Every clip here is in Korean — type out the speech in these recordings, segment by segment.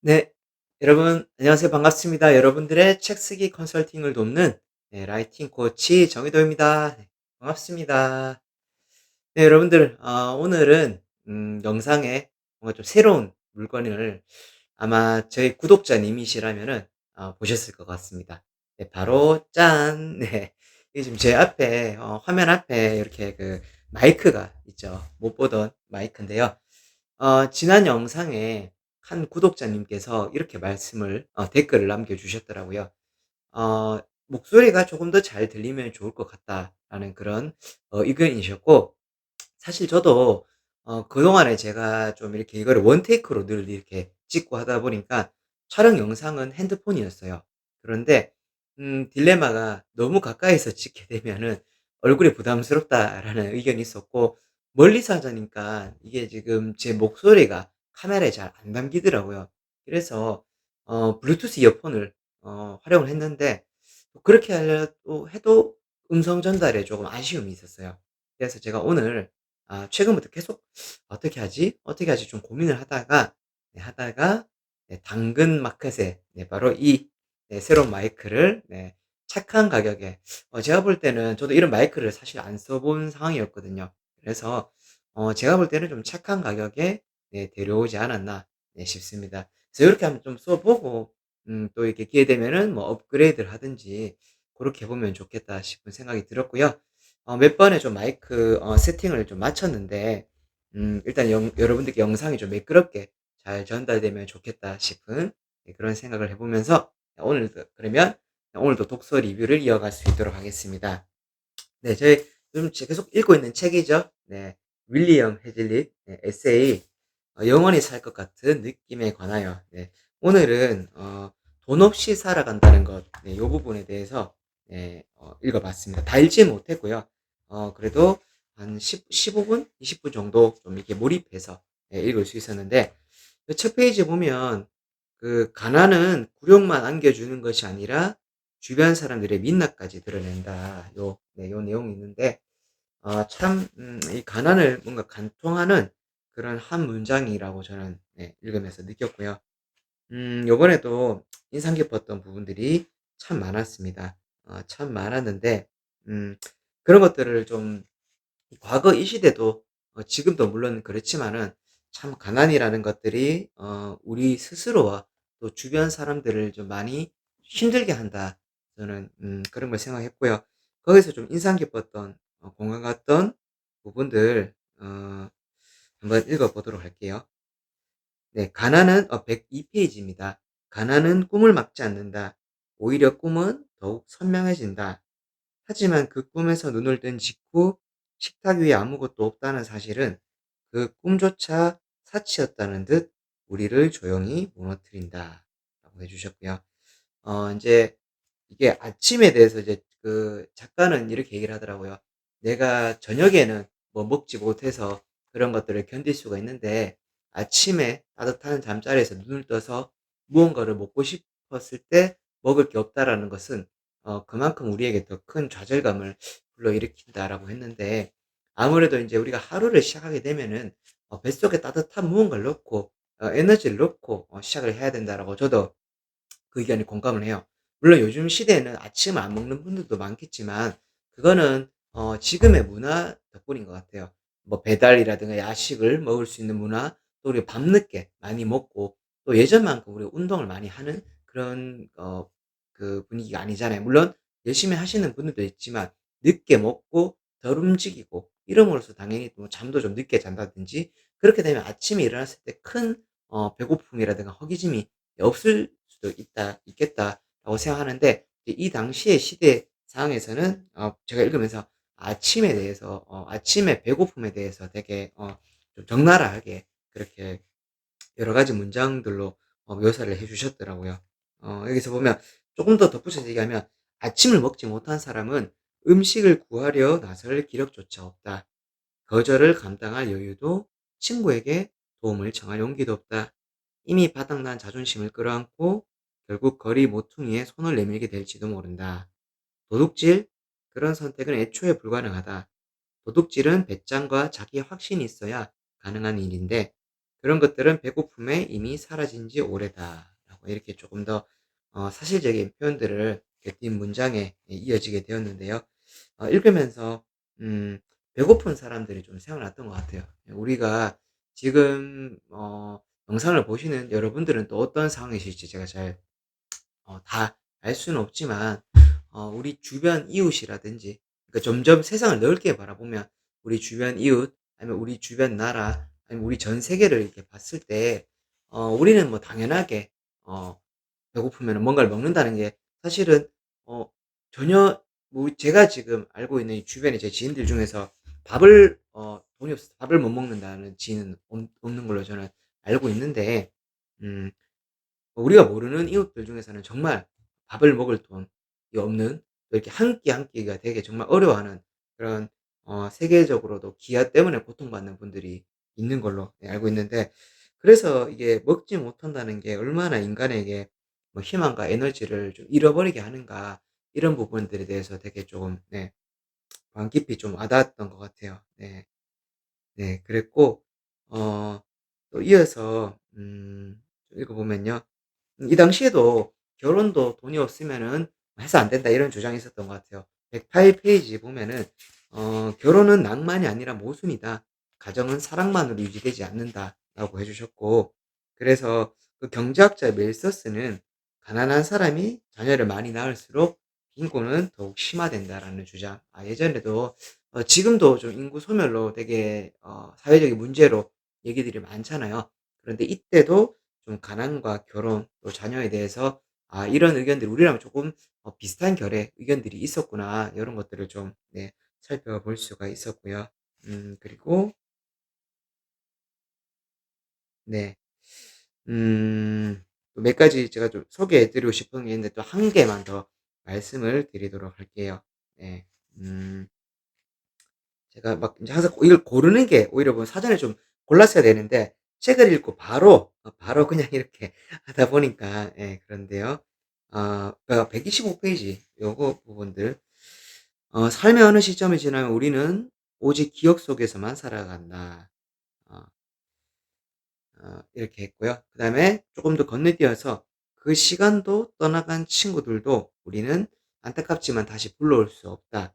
네. 여러분 안녕하세요. 반갑습니다. 여러분들의 책 쓰기 컨설팅을 돕는 네 라이팅 코치 정의도입니다. 네 반갑습니다. 네 여러분들 어 오늘은 음 영상에 뭔가 좀 새로운 물건을 아마 저희 구독자님이시라면은 어 보셨을 것 같습니다. 네 바로 짠. 네. 이게 지금 제 앞에 어 화면 앞에 이렇게 그 마이크가 있죠. 못 보던 마이크인데요. 어 지난 영상에 한 구독자님께서 이렇게 말씀을 어 댓글을 남겨 주셨더라고요. 어 "목소리가 조금 더 잘 들리면 좋을 것 같다."라는 그런 어 의견이셨고 사실 저도 어 그동안에 제가 좀 이렇게 이거를 원 테이크로 늘 이렇게 찍고 하다 보니까 촬영 영상은 핸드폰이었어요. 그런데 음 딜레마가 '너무 가까이서 찍게 되면은 얼굴이 부담스럽다.'라는 의견이 있었고 멀리서 하자니까 이게 지금 제 목소리가 카메라에 잘 안 담기더라고요. 그래서 어 블루투스 이어폰을 어 활용을 했는데 그렇게 하려고 해도 음성 전달에 조금 아쉬움이 있었어요. 그래서 제가 오늘 아 최근부터 계속 '어떻게 하지? 어떻게 하지?' 좀 고민을 하다가 네 하다가 네 당근 마켓에 네 바로 이 네 새로운 마이크를 네 착한 가격에 어 제가 볼 때는 저도 이런 마이크를 사실 안 써본 상황이었거든요. 그래서 어 제가 볼 때는 좀 착한 가격에 네 데려오지 않았나 네 싶습니다. 그래서 이렇게 한번 좀 써 보고 음 또 이렇게 기회 되면은 뭐 업그레이드를 하든지 그렇게 해 보면 좋겠다 싶은 생각이 들었고요. 어 몇 번의 좀 마이크 어 세팅을 좀 마쳤는데 음 일단 영 여러분들께 영상이 좀 매끄럽게 잘 전달되면 좋겠다 싶은 네 그런 생각을 해 보면서 오늘도 그러면 오늘도 독서 리뷰를 이어갈 수 있도록 하겠습니다. 네 저희 요즘 제 계속 읽고 있는 책이죠. 네. 윌리엄 해즐릿 네 에세이 어' 영원히 살 것 같은 느낌에 관하여' 네. 오늘은 어 돈 없이 살아간다는 것네요 부분에 대해서 네 어 읽어 봤습니다. 다 읽지는 못했고요. 어 그래도 한십15 분, 20분 정도 좀 이렇게 몰입해서 예 읽을 수 있었는데 그첫 페이지에 보면 그 "가난은 굴욕만 안겨주는 것이 아니라 주변 사람들의 민낯까지 드러낸다." 요 네 요 내용이 있는데 아참음이 가난을 뭔가 관통하는 그런 한 문장이라고 저는 네 읽으면서 느꼈고요. 음 요번에도 인상 깊었던 부분들이 참 많았습니다. 어 참 많았는데 음 그런 것들을 좀 과거 이 시대도 어 지금도 물론 그렇지만은 참 가난이라는 것들이 어 우리 스스로와 또 주변 사람들을 좀 많이 힘들게 한다. 저는 음 그런 걸 생각했고요. 거기서 좀 인상 깊었던 어 공감 갔던 부분들 어 한번 읽어 보도록 할게요. 네. 가난은 어 102 페이지입니다. "가난은 꿈을 막지 않는다. 오히려 꿈은 더욱 선명해진다. 하지만 그 꿈에서 눈을 뜬 직후 식탁 위에 아무것도 없다는 사실은 그 꿈조차 사치였다는 듯 우리를 조용히 무너뜨린다."라고 해 주셨고요. 어 인제 이게 아침에 대해서 이제 그 작가는 이렇게 얘기를 하더라고요. "내가 저녁에는 뭐 먹지 못해서 그런 것들을 견딜 수가 있는데 아침에 따뜻한 잠자리에서 눈을 떠서 무언가를 먹고 싶었을 때 먹을 게 없다라는 것은 어 그만큼 우리에게 더 큰 좌절감을 불러일으킨다."라고 했는데 아무래도 인제 우리가 하루를 시작하게 되면은 어 뱃속에 따뜻한 무언가를 넣고 어 에너지를 넣고 어 시작을 해야 된다라고 저도 그 의견에 공감을 해요. 물론 요즘 시대에는 아침을 안 먹는 분들도 많겠지만 그거는 어 지금의 문화 덕분인 것 같아요. 뭐 배달이라든가 야식을 먹을 수 있는 문화 또 우리가 밤늦게 많이 먹고 또 예전만큼 우리가 운동을 많이 하는 그런 어 그 분위기가 아니잖아요. 물론 열심히 하시는 분들도 있지만 늦게 먹고 덜 움직이고 이름으로써 당연히 뭐 잠도 좀 늦게 잔다든지 그렇게 되면 아침에 일어났을 때 큰 어 배고픔이라든가 허기짐이 없을 수도 있다 있겠다라고 생각하는데 이 당시의 시대 상황에서는 어 제가 읽으면서 아침에 대해서 어 아침에 배고픔에 대해서 되게 어 좀 적나라하게 그렇게 여러 가지 문장들로 어 묘사를 해 주셨더라고요. 어 여기서 보면 조금 더 덧붙여서 얘기하면 "아침을 먹지 못한 사람은 음식을 구하려 나설 기력조차 없다. 거절을 감당할 여유도 친구에게 도움을 청할 용기도 없다. 이미 바닥난 자존심을 끌어안고 결국 거리 모퉁이에 손을 내밀게 될지도 모른다. 도둑질? 그런 선택은 애초에 불가능하다. 도둑질은 배짱과 자기 확신이 있어야 가능한 일인데 그런 것들은 배고픔에 이미 사라진 지 오래다.'라고 이렇게 조금 더 어 사실적인 표현들을 뒷문장에 예 이어지게 되었는데요. 어 읽으면서 음 배고픈 사람들이 좀 생각났던 것 같아요. 예 우리가 지금 어 영상을 보시는 여러분들은 또 어떤 상황이실지 제가 잘어다알 수는 없지만 어 우리 주변 이웃이라든지 그러니까 점점 세상을 넓게 바라보면 우리 주변 이웃 아니면 우리 주변 나라 아니면 우리 전 세계를 이렇게 봤을 때 어 우리는 뭐 당연하게 어 배고프면은 뭔가를 먹는다는 게 사실은 어 전혀 뭐 제가 지금 알고 있는 이 주변의 제 지인들 중에서 밥을 어 돈이 없어서 밥을 못 먹는다는 지인은 없 없는 걸로 저는 알고 있는데 음 우리가 모르는 이웃들 중에서는 정말 밥을 먹을 돈이 없는 또 이렇게 한 끼 한 끼가 되게 정말 어려워하는 그런 어 세계적으로도 기아 때문에 고통받는 분들이 있는 걸로 네 알고 있는데 그래서 이게 '먹지 못한다는 게 얼마나 인간에게 뭐 희망과 에너지를 좀 잃어버리게 하는가.' 이런 부분들에 대해서 되게 조금 네 마음 깊이 좀 와닿았던 것 같아요. 네. 네 그랬고 어 또 이어서 음좀 읽어 보면요. 이 당시에도 "결혼도 돈이 없으면은 해서 안 된다." 이런 주장이 있었던 것 같아요. 108 페이지 보면은 어 "결혼은 낭만이 아니라 모순이다. 가정은 사랑만으로 유지되지 않는다."라고 해 주셨고 그래서 그 경제학자 멜서스는 "가난한 사람이 자녀를 많이 낳을수록 빈곤은 더욱 심화된다."라는 주장. 아 예전에도 어 지금도 좀 인구 소멸로 되게 어 사회적인 문제로 얘기들이 많잖아요. 그런데 이때도 좀 가난과 결혼 또 자녀에 대해서 ' 아 이런 의견들이 우리랑 조금 어 비슷한 결의 의견들이 있었구나.' 이런 것들을 좀 네 살펴볼 수가 있었고요. 음 그리고 네. 음 또 몇 가지 제가 좀 소개해 드리고 싶은 게 있는데 또 한 개만 더 말씀을 드리도록 할게요. 네. 음 제가 막 인제 항상 이걸 고르는 게 오히려 보면 사전에 좀 골랐어야 되는데 책을 읽고 바로 어 바로 그냥 이렇게 하다 보니까 예 그런데요. 아 그러니까 125 페이지 요거 부분들 어 "삶의 어느 시점이 지나면 우리는 오직 기억 속에서만 살아간다." 어 어 이렇게 했고요. 그 다음에 쪼끔 더 건너뛰어서 "그 시간도 떠나간 친구들도 우리는 안타깝지만 다시 불러올 수 없다.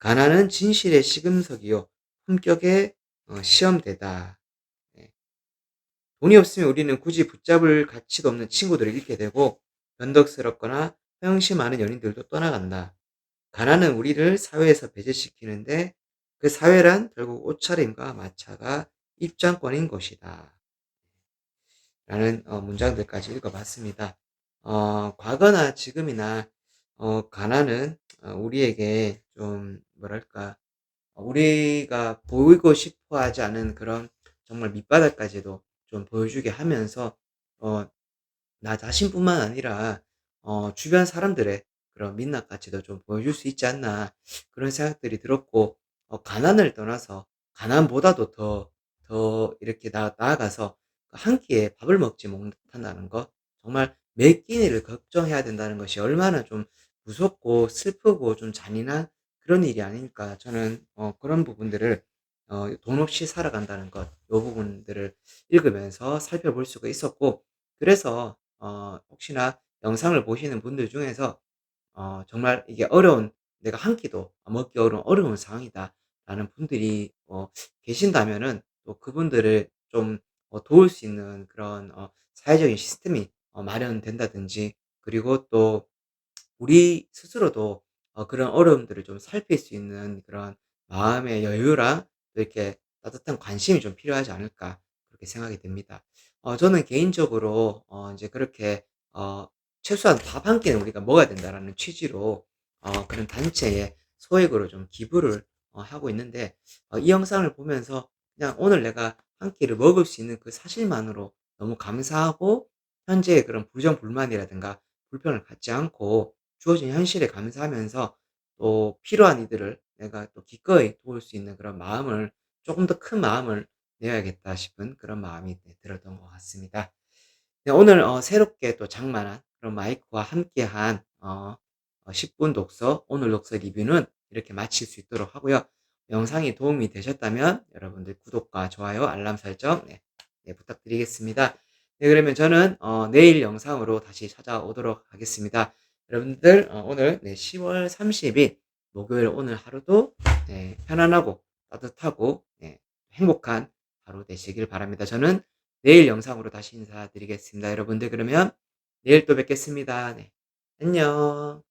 가난은 진실의 시금석이요 품격의 어 시험대다." 네. "돈이 없으면 우리는 굳이 붙잡을 가치도 없는 친구들을 잃게 되고 변덕스럽거나 허영심 많은 연인들도 떠나간다. 가난은 우리를 사회에서 배제시키는데 그 사회란 결국 옷차림과 마차가 입장권인 것이다." 라는 어 문장들까지 읽어 봤습니다. 어 과거나 지금이나 어 가난은 어 우리에게 좀 뭐랄까 어 우리가 보이고 싶어 하지 않은 그런 정말 밑바닥까지도 좀 보여주게 하면서 어 나 자신뿐만 아니라 어 주변 사람들의 그런 민낯까지도 좀 보여줄 수 있지 않나 그런 생각들이 들었고 어 가난을 떠나서 가난보다도 더 더 이렇게 나 나아가서 한 끼에 밥을 먹지 못한다는 것 정말 매 끼니를 걱정해야 된다는 것이 얼마나 좀 무섭고 슬프고 좀 잔인한 그런 일이 아닐까 저는 어 그런 부분들을 어 돈 없이 살아간다는 것 요 부분들을 읽으면서 살펴볼 수가 있었고 그래서 어 혹시나 영상을 보시는 분들 중에서 어 정말 이게 어려운 '내가 한 끼도 먹기 어려운 어려운 상황이다.'라는 분들이 어 계신다면은 또 그분들을 좀 어 도울 수 있는 그런 어 사회적인 시스템이 어 마련된다든지 그리고 또 우리 스스로도 어 그런 어려움들을 좀 살필 수 있는 그런 마음의 여유랑 또 이렇게 따뜻한 관심이 좀 필요하지 않을까 그렇게 생각이 됩니다. 어 저는 개인적으로 어 인제 그렇게 어 최소한 '밥 한 끼는 우리가 먹어야 된다.'라는 취지로 어 그런 단체에 소액으로 좀 기부를 어 하고 있는데 어 이 영상을 보면서 그냥 오늘 내가 한 끼를 먹을 수 있는 그 사실만으로 너무 감사하고 현재의 그런 부정불만이라든가 불편을 갖지 않고 주어진 현실에 감사하면서 또 필요한 이들을 내가 또 기꺼이 도울 수 있는 그런 마음을 조금 더 큰 마음을 내어야겠다 싶은 그런 마음이 네 들었던 것 같습니다. 네 오늘 어 새롭게 또 장만한 그런 마이크와 함께한 어어 10분 독서 오늘 독서 리뷰는 이렇게 마칠 수 있도록 하고요. 영상이 도움이 되셨다면 여러분들 구독과 좋아요 알람 설정 네네 네, 부탁드리겠습니다. 네, 그러면 저는 어, 내일 영상으로 다시 찾아오도록 하겠습니다. 여러분들 어, 오늘 네, 10월 30일 목요일 오늘 하루도 네, 편안하고 따뜻하고 네, 행복한 하루 되시길 바랍니다. 저는 내일 영상으로 다시 인사드리겠습니다. 여러분들 그러면 내일 또 뵙겠습니다. 네, 안녕.